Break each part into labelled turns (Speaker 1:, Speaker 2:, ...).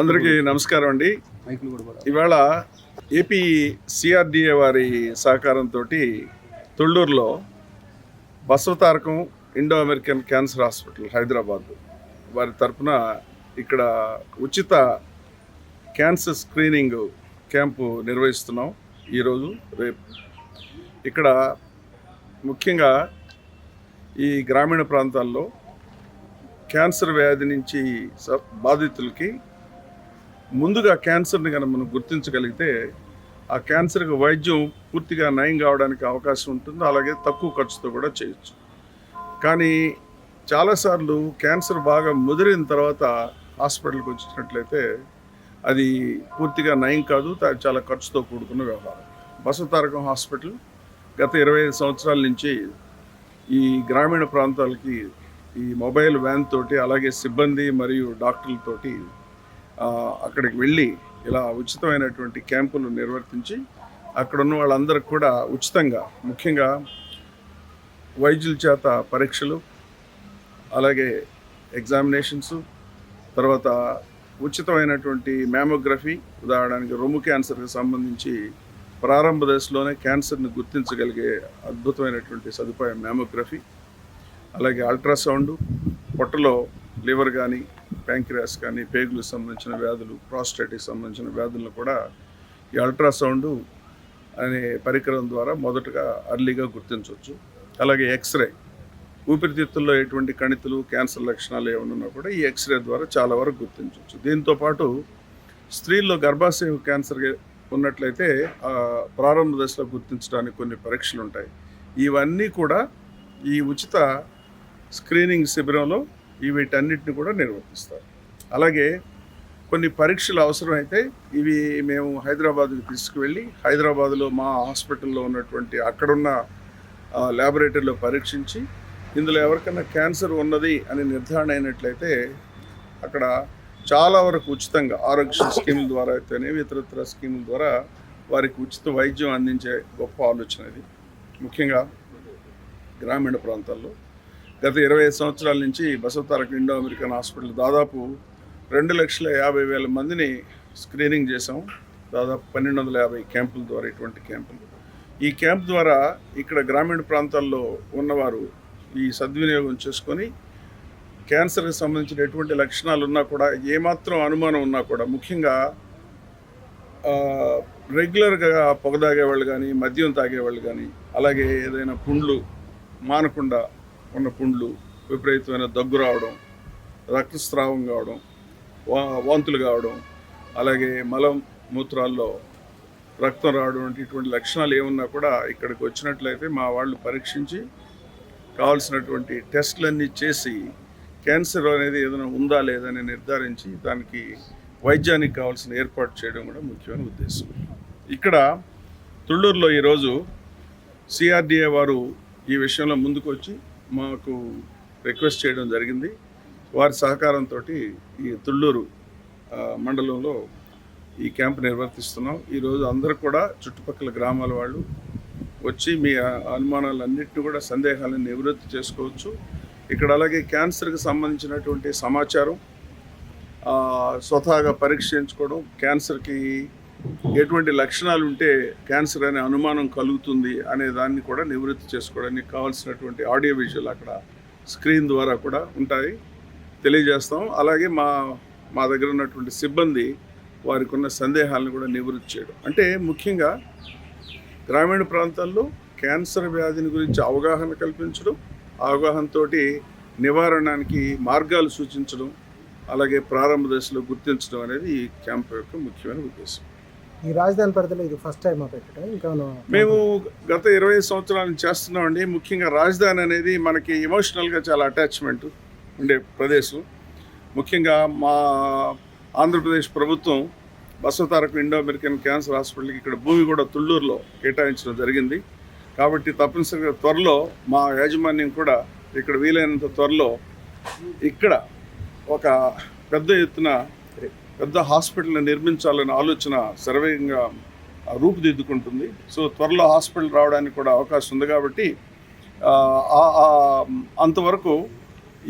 Speaker 1: అందరికీ నమస్కారం అండి. ఇవాళ ఏపీ సిఆర్డిఏ వారి సహకారంతో తొళ్ళూరులో Basavatarakam Indo American cancer hospital Hyderabad వారి తరపున ఇక్కడ ఉచిత క్యాన్సర్ స్క్రీనింగ్ క్యాంపు నిర్వహిస్తున్నాం ఈరోజు రేపు. ఇక్కడ ముఖ్యంగా ఈ గ్రామీణ ప్రాంతాల్లో క్యాన్సర్ వ్యాధి నుంచి బాధితులకి ముందుగా క్యాన్సర్ని కనుక మనం గుర్తించగలిగితే ఆ క్యాన్సర్కి వైద్యం పూర్తిగా నయం కావడానికి అవకాశం ఉంటుంది అలాగే తక్కువ ఖర్చుతో కూడా చేయొచ్చు. కానీ చాలాసార్లు క్యాన్సర్ బాగా ముదిరిన తర్వాత హాస్పిటల్కి వచ్చినట్లయితే అది పూర్తిగా నయం కాదు చాలా ఖర్చుతో కూడుకున్న వ్యవహారం. బసవతారకం హాస్పిటల్ గత ఇరవై ఐదు సంవత్సరాల నుంచి ఈ గ్రామీణ ప్రాంతాలకి ఈ మొబైల్ వ్యాన్ తోటి అలాగే సిబ్బంది మరియు డాక్టర్లతోటి అక్కడికి వెళ్ళి ఇలా ఉచితమైనటువంటి క్యాంపులు నిర్వర్తించి అక్కడ ఉన్న వాళ్ళందరికి కూడా ఉచితంగా ముఖ్యంగా వైద్యుల చేత పరీక్షలు అలాగే ఎగ్జామినేషన్స్ తర్వాత ఉచితమైనటువంటి మ్యామోగ్రఫీ ఉదాహరణకి రొమ్ము క్యాన్సర్కి సంబంధించి ప్రారంభ దశలోనే క్యాన్సర్ని గుర్తించగలిగే అద్భుతమైనటువంటి సదుపాయం మ్యామోగ్రఫీ అలాగే అల్ట్రాసౌండ్ పొట్టలో లివర్ కానీ ప్యాంక్రియాస్ కానీ పేగులకు సంబంధించిన వ్యాధులు ప్రాస్టేట్కి సంబంధించిన వ్యాధులను కూడా ఈ అల్ట్రాసౌండ్ అనే పరికరం ద్వారా మొదటగా అర్లీగా గుర్తించవచ్చు. అలాగే ఎక్స్రే ఊపిరితిత్తుల్లో ఎటువంటి కణితులు క్యాన్సర్ లక్షణాలు ఏమన్నా ఉన్నా కూడా ఈ ఎక్స్రే ద్వారా చాలా వరకు గుర్తించవచ్చు. దీంతో పాటు స్త్రీల్లో గర్భాశయ క్యాన్సర్ ఉన్నట్లయితే ప్రారంభ దశలో గుర్తించడానికి కొన్ని పరీక్షలు ఉంటాయి ఇవన్నీ కూడా ఈ ఉచిత స్క్రీనింగ్ శిబిరంలో వీటన్నిటిని కూడా నిర్వర్తిస్తారు. అలాగే కొన్ని పరీక్షలు అవసరమైతే ఇవి మేము హైదరాబాద్కి తీసుకువెళ్ళి హైదరాబాద్లో మా హాస్పిటల్లో ఉన్నటువంటి అక్కడున్న ల్యాబొరేటరీలో పరీక్షించి ఇందులో ఎవరికైనా క్యాన్సర్ ఉన్నది అని నిర్ధారణ అయినట్లయితే అక్కడ చాలా వరకు ఉచితంగా ఆరోగ్య స్కీముల ద్వారా అయితేనే ఇతరత్ర స్కీముల ద్వారా వారికి ఉచిత వైద్యం అందించే గొప్ప ఆలోచన ఇది. ముఖ్యంగా గ్రామీణ ప్రాంతాల్లో గత ఇరవై ఐదు సంవత్సరాల నుంచి బసవతారక ఇండో అమెరికన్ హాస్పిటల్ దాదాపు రెండు లక్షల యాభై వేల మందిని స్క్రీనింగ్ చేసాం దాదాపు పన్నెండు వందల యాభై క్యాంపుల ద్వారా ఇటువంటి క్యాంపులు. ఈ క్యాంప్ ద్వారా ఇక్కడ గ్రామీణ ప్రాంతాల్లో ఉన్నవారు ఈ సద్వినియోగం చేసుకొని క్యాన్సర్కి సంబంధించిన ఎటువంటి లక్షణాలు ఉన్నా కూడా ఏమాత్రం అనుమానం ఉన్నా కూడా ముఖ్యంగా రెగ్యులర్గా పొగ తాగేవాళ్ళు కానీ మద్యం తాగేవాళ్ళు కానీ అలాగే ఏదైనా పుండ్లు మానకుండా ఉన్న పుండ్లు విపరీతమైన దగ్గు రావడం రక్తస్రావం కావడం వా- వాంతులు కావడం అలాగే మలం మూత్రాల్లో రక్తం రావడం వంటి ఇటువంటి లక్షణాలు ఏమున్నా కూడా ఇక్కడికి వచ్చినట్లయితే మా వాళ్ళు పరీక్షించి కావాల్సినటువంటి టెస్టులన్నీ చేసి క్యాన్సర్ అనేది ఏదైనా ఉందా లేదని నిర్ధారించి దానికి వైద్యానికి కావాల్సిన ఏర్పాటు చేయడం కూడా ముఖ్యమైన ఉద్దేశం. ఇక్కడ తుళ్ళూరులో ఈరోజు సిఆర్డిఏ వారు ఈ విషయంలో ముందుకు వచ్చి మాకు రిక్వెస్ట్ చేయడం జరిగింది. వారి సహకారంతో ఈ తుళ్ళూరు మండలంలో ఈ క్యాంప్ నిర్వర్తిస్తున్నాం. ఈరోజు అందరూ కూడా చుట్టుపక్కల గ్రామాల వాళ్ళు వచ్చి మీ అనుమానాలన్నింటినీ కూడా సందేహాలను నివృత్తి చేసుకోవచ్చు. ఇక్కడ అలాగే క్యాన్సర్కి సంబంధించినటువంటి సమాచారం స్వతహాగా పరీక్ష చేయించుకోవడం క్యాన్సర్కి ఎటువంటి లక్షణాలు ఉంటే క్యాన్సర్ అనే అనుమానం కలుగుతుంది అనే దాన్ని కూడా నివృత్తి చేసుకోవడానికి కావాల్సినటువంటి ఆడియో విజువల్ అక్కడ స్క్రీన్ ద్వారా కూడా ఉంటాయి. తెలియజేస్తాం. అలాగే మా మా దగ్గర ఉన్నటువంటి సిబ్బంది వారికి ఉన్న సందేహాలను కూడా నివృత్తి చేయడం. అంటే ముఖ్యంగా గ్రామీణ ప్రాంతాల్లో క్యాన్సర్ వ్యాధిని గురించి అవగాహన కల్పించడం అవగాహనతో నివారణానికి మార్గాలు సూచించడం అలాగే ప్రారంభ దశలో గుర్తించడం అనేది ఈ క్యాంప్ యొక్క ముఖ్యమైన ఉద్దేశం.
Speaker 2: ఈ రాజధాని పరిధిలో ఇది ఫస్ట్ టైం పెట్టడం. ఇంకా
Speaker 1: మేము గత ఇరవై సంవత్సరాల నుంచి చేస్తున్నామండి. ముఖ్యంగా రాజధాని అనేది మనకి ఎమోషనల్గా చాలా అటాచ్మెంట్ ఉండే ప్రదేశం. ముఖ్యంగా మా ఆంధ్రప్రదేశ్ ప్రభుత్వం బసవతారకు ఇండో అమెరికన్ క్యాన్సర్ హాస్పిటల్కి ఇక్కడ భూమి కూడా తుళ్ళూరులో కేటాయించడం జరిగింది. కాబట్టి తప్పనిసరిగా త్వరలో మా యాజమాన్యం కూడా ఇక్కడ వీలైనంత త్వరలో ఇక్కడ ఒక పెద్ద ఎత్తున పెద్ద హాస్పిటల్ని నిర్మించాలనే ఆలోచన సర్వేగా రూపుదిద్దుకుంటుంది. సో త్వరలో హాస్పిటల్ రావడానికి కూడా అవకాశం ఉంది కాబట్టి అంతవరకు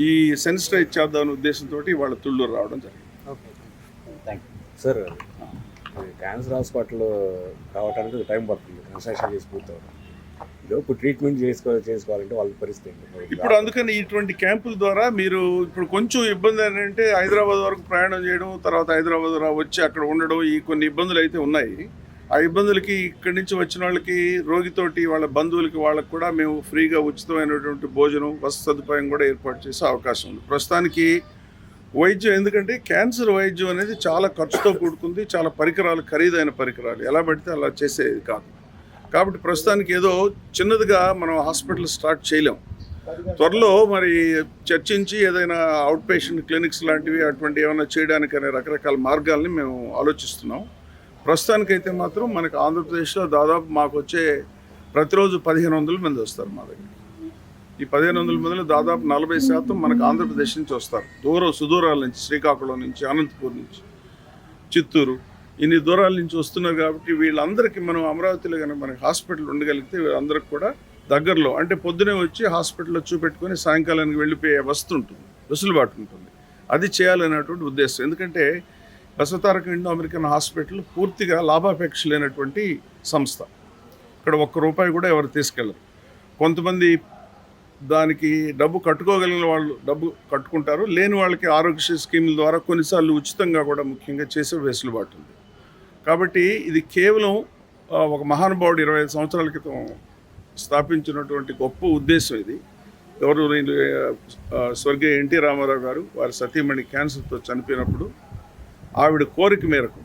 Speaker 1: ఈ సెన్సిటైజ్ చేద్దామనే ఉద్దేశంతో వాళ్ళ తుళ్ళూరు రావడం జరిగింది.
Speaker 2: Okay
Speaker 3: thank you.
Speaker 4: Sir cancer hospital రావడానికి టైం పడుతుంది. కన్స్ట్రక్షన్ చేసి ఇప్పుడు ట్రీట్మెంట్ చేసుకో చేసుకోవాలంటే వాళ్ళ పరిస్థితి?
Speaker 1: ఇప్పుడు అందుకని ఇటువంటి క్యాంపుల ద్వారా మీరు ఇప్పుడు కొంచెం ఇబ్బంది ఏంటంటే హైదరాబాద్ వరకు ప్రయాణం చేయడం తర్వాత హైదరాబాద్ వచ్చి అక్కడ ఉండడం ఈ కొన్ని ఇబ్బందులు అయితే ఉన్నాయి. ఆ ఇబ్బందులకి ఇక్కడి నుంచి వచ్చిన వాళ్ళకి రోగితోటి వాళ్ళ బంధువులకి వాళ్ళకి కూడా మేము ఫ్రీగా ఉచితమైనటువంటి భోజనం వసతి సదుపాయం కూడా ఏర్పాటు చేసే అవకాశం ఉంది. ప్రస్తుతానికి వైద్యం ఎందుకంటే క్యాన్సర్ వైద్యం అనేది చాలా ఖర్చుతో కూడుకుంది చాలా పరికరాలు ఖరీదైన పరికరాలు. ఎలా పడితే అలా చేసేది కాదు. కాబట్టి ప్రస్తుతానికి ఏదో చిన్నదిగా మనం హాస్పిటల్ స్టార్ట్ చేయలేం. త్వరలో మరి చర్చించి ఏదైనా అవుట్ పేషెంట్ క్లినిక్స్ లాంటివి అటువంటి ఏమైనా చేయడానికి అనే రకరకాల మార్గాల్ని మేము ఆలోచిస్తున్నాం. ప్రస్తుతానికైతే మాత్రం మనకు ఆంధ్రప్రదేశ్లో దాదాపు మాకు వచ్చే ప్రతిరోజు పదిహేను వందల మంది వస్తారు మా దగ్గర. ఈ పదిహేను వందల మందిలో దాదాపు నలభై శాతం మనకు ఆంధ్రప్రదేశ్ నుంచి వస్తారు. దూరం సుదూరాల నుంచి శ్రీకాకుళం నుంచి అనంతపూర్ నుంచి చిత్తూరు ఇన్ని దూరాల నుంచి వస్తున్నారు కాబట్టి వీళ్ళందరికీ మనం అమరావతిలో కనుక మనకి హాస్పిటల్ ఉండగలిగితే వీళ్ళందరికి కూడా దగ్గరలో అంటే పొద్దునే వచ్చి హాస్పిటల్లో చూపెట్టుకొని సాయంకాలానికి వెళ్ళిపోయే వస్తు ఉంటుంది వెసులుబాటు ఉంటుంది. అది చేయాలనేటువంటి ఉద్దేశం. ఎందుకంటే బసవతారక ఇండో అమెరికన్ హాస్పిటల్ పూర్తిగా లాభాపేక్ష లేనటువంటి సంస్థ. ఇక్కడ ఒక్క రూపాయి కూడా ఎవరు తీసుకెళ్ళరు. కొంతమంది దానికి డబ్బు కట్టుకోగలిగిన వాళ్ళు డబ్బు కట్టుకుంటారు. లేని వాళ్ళకి ఆరోగ్యశ్రీ స్కీముల ద్వారా కొన్నిసార్లు ఉచితంగా కూడా ముఖ్యంగా చేసే వెసులుబాటు ఉంది. కాబట్టి ఇది కేవలం ఒక మహానుభావుడు ఇరవై ఐదు సంవత్సరాల క్రితం స్థాపించినటువంటి గొప్ప ఉద్దేశం ఇది. ఎవరు నేను, స్వర్గీయ ఎన్టీ రామారావు గారు వారి సతీమణి క్యాన్సర్తో చనిపోయినప్పుడు ఆవిడ కోరిక మేరకు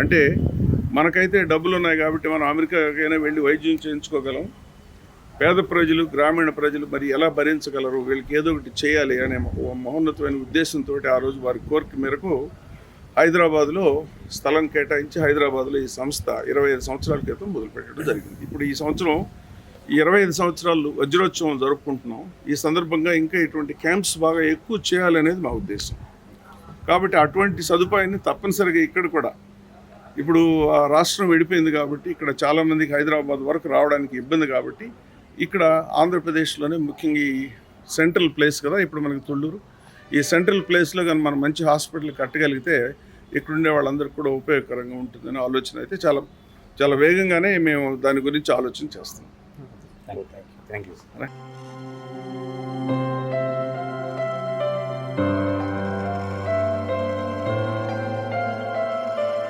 Speaker 1: అంటే మనకైతే డబ్బులు ఉన్నాయి కాబట్టి మనం అమెరికాకైనా వెళ్ళి వైద్యం చేయించుకోగలం. పేద ప్రజలు గ్రామీణ ప్రజలు మరి ఎలా భరించగలరు? వీళ్ళకి ఏదో ఒకటి చేయాలి అనే ఒక మహోన్నతమైన ఉద్దేశంతో ఆ రోజు వారి కోరిక మేరకు హైదరాబాద్లో స్థలం కేటాయించి హైదరాబాద్లో ఈ సంస్థ ఇరవై ఐదు సంవత్సరాల క్రితం మొదలుపెట్టడం జరిగింది. ఇప్పుడు ఈ సంవత్సరం ఈ ఇరవై ఐదు సంవత్సరాలు వజ్రోత్సవం జరుపుకుంటున్నాం. ఈ సందర్భంగా ఇంకా ఇటువంటి క్యాంప్స్ బాగా ఎక్కువ చేయాలనేది మా ఉద్దేశం. కాబట్టి అటువంటి సదుపాయాన్ని తప్పనిసరిగా ఇక్కడ కూడా ఇప్పుడు ఆ రాష్ట్రం విడిపోయింది కాబట్టి ఇక్కడ చాలామందికి హైదరాబాద్ వరకు రావడానికి ఇబ్బంది కాబట్టి ఇక్కడ ఆంధ్రప్రదేశ్లోనే ముఖ్యంగా ఈ సెంట్రల్ ప్లేస్ కదా ఇప్పుడు మనకి తుళ్ళూరు. ఈ సెంట్రల్ ప్లేస్లో కానీ మనం మంచి హాస్పిటల్ కట్టగలిగితే ఇక్కడుండే వాళ్ళందరికీ కూడా ఉపయోగకరంగా ఉంటుందనే ఆలోచన అయితే చాలా చాలా వేగంగానే మేము దాని గురించి ఆలోచన చేస్తాం
Speaker 4: థ్యాంక్ యూ సార్.